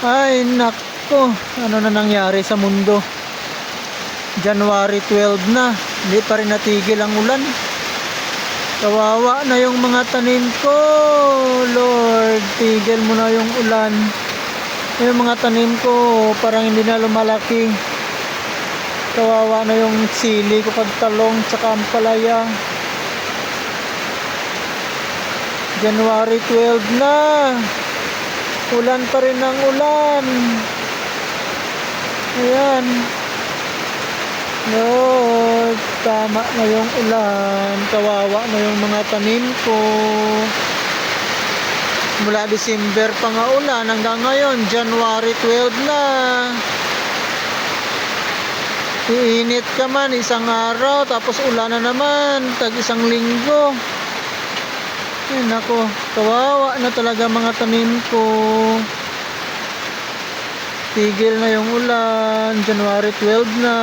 Ay, nako. Ano na nangyari sa mundo? January 12 na. Hindi pa rin natigil ang ulan. Kawawa na yung mga tanim ko. Lord, tigil mo na yung ulan. Yung mga tanim ko, parang hindi na lumalaki. Kawawa na yung sili ko pagtalong tsaka ampalaya. January 12 na. Ulan pa rin ang ulan. Ayan. Lord, tama na yung ulan. Kawawa na yung mga tanim ko. Mula December pa nga ulan hanggang ngayon, January 12 na. Iinit ka man isang araw tapos ulan na naman tag isang linggo. Ay nako, kawawa na talaga mga tanim ko. Tigil na yung ulan, January 12 na.